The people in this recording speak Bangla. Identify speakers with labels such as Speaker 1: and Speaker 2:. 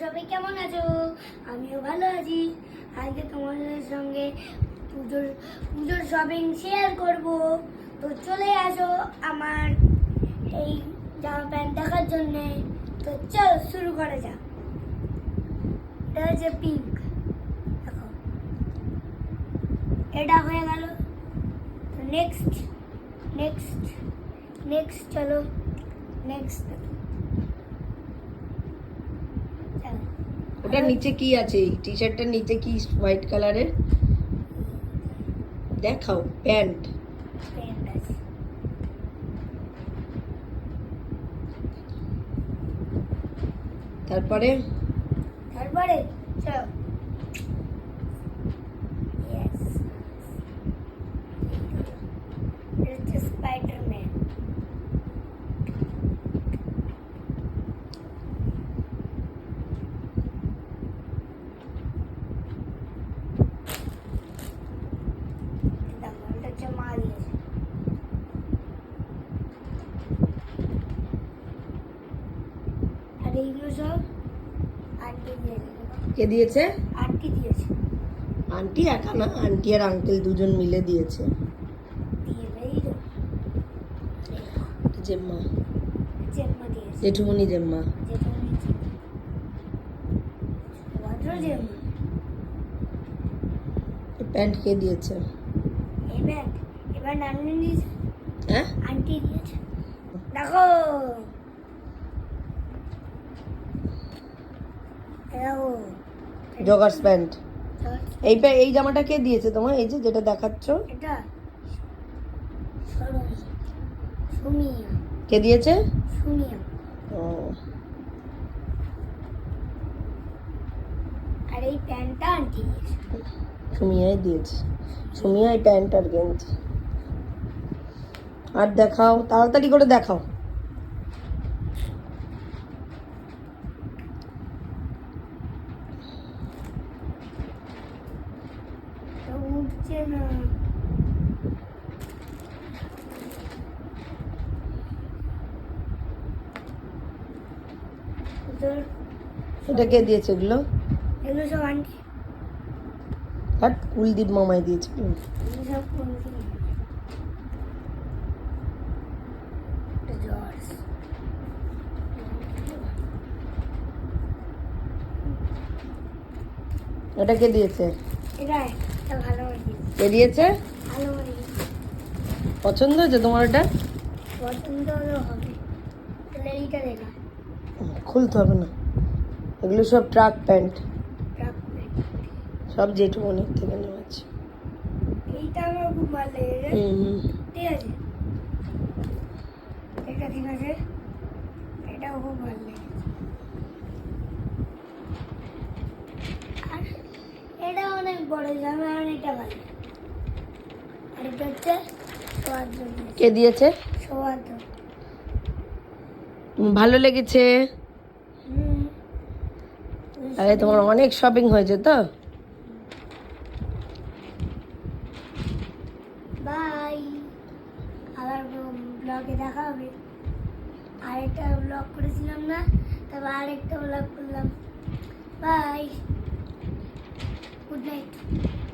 Speaker 1: সবাই কেমন আছো? আমিও ভালো আছি। আজকে তোমাদের সঙ্গে পুজোর পুজোর শপিং শেয়ার করব। তো চলে আসো আমার এই জামা প্যান্ট দেখার জন্যে। তো চল শুরু করা যাক। এটা হচ্ছে পিঙ্ক দেখো। এটা হয়ে গেল। নেক্সট নেক্সট নেক্সট চলো। নেক্সট
Speaker 2: ওটার নিচে কি আছে? টি শার্টটার নিচে কি হোয়াইট কালারের দেখাও প্যান্ট তারপরে?
Speaker 1: তারপরে, চলো Yes. এটা হচ্ছে স্পাইডারম্যান দেখো, এটা হচ্ছে মা দিয়েছে আর এইগুলো সব আন্টি দিয়েছে
Speaker 2: কে দিয়েছে?
Speaker 1: আন্টি দিয়েছে।
Speaker 2: আন্টি একা না আন্টি আর আঙ্কেল দুজন মিলে দিয়েছে। জেম্মা। জেঠুমনি জেম্মা। প্যান্ট কে দিয়েছে?
Speaker 1: এবার নানু দিয়েছে
Speaker 2: হ্যাঁ?
Speaker 1: আন্টি দিয়েছে। দেখো দেখো
Speaker 2: জগার্স প্যান্ট এই এই জামাটা কে দিয়েছে তোমার? এই যে যেটা দেখাচ্ছ। কে দিয়েছে?
Speaker 1: সুমিয়া।
Speaker 2: ও।
Speaker 1: আর এই প্যান্টটা আন্টি দিয়েছে।
Speaker 2: সুমিয়াই দিয়েছে। প্যান্ট আর গেঞ্জি। আর দেখাও তাড়াতাড়ি করে দেখাও
Speaker 1: তো না
Speaker 2: এটা কে দিয়েছে এগুলো?
Speaker 1: এগুলো সব আন্টি।
Speaker 2: আর কুলদীপ মামাই দিয়েছে। এটা কে দিয়েছে?
Speaker 1: এটা
Speaker 2: কে দিয়েছে? পছন্দ হয়েছে তোমার
Speaker 1: দেখা
Speaker 2: খুলতে হবে না। এগুলো সব ট্রাক প্যান্ট। সব জেঠুমনির থেকে নেওয়া আছে।
Speaker 1: এটা ঠিক আছে। এটাও খুব ভালো লেগেছে আর এটা অনেক বড় জামা আর এটা ভালো আর এটা হচ্ছে শোয়ার জন্য
Speaker 2: কে দিয়েছে? ভালো লেগেছে? আরে তোমার অনেক শপিং হয়েছে তো?
Speaker 1: বাই। আবার ব্লগে দেখা হবে। আরেকটা ব্লগ করেছিলাম না তারপর আরেকটা ব্লগ করলাম। বাই। Good night.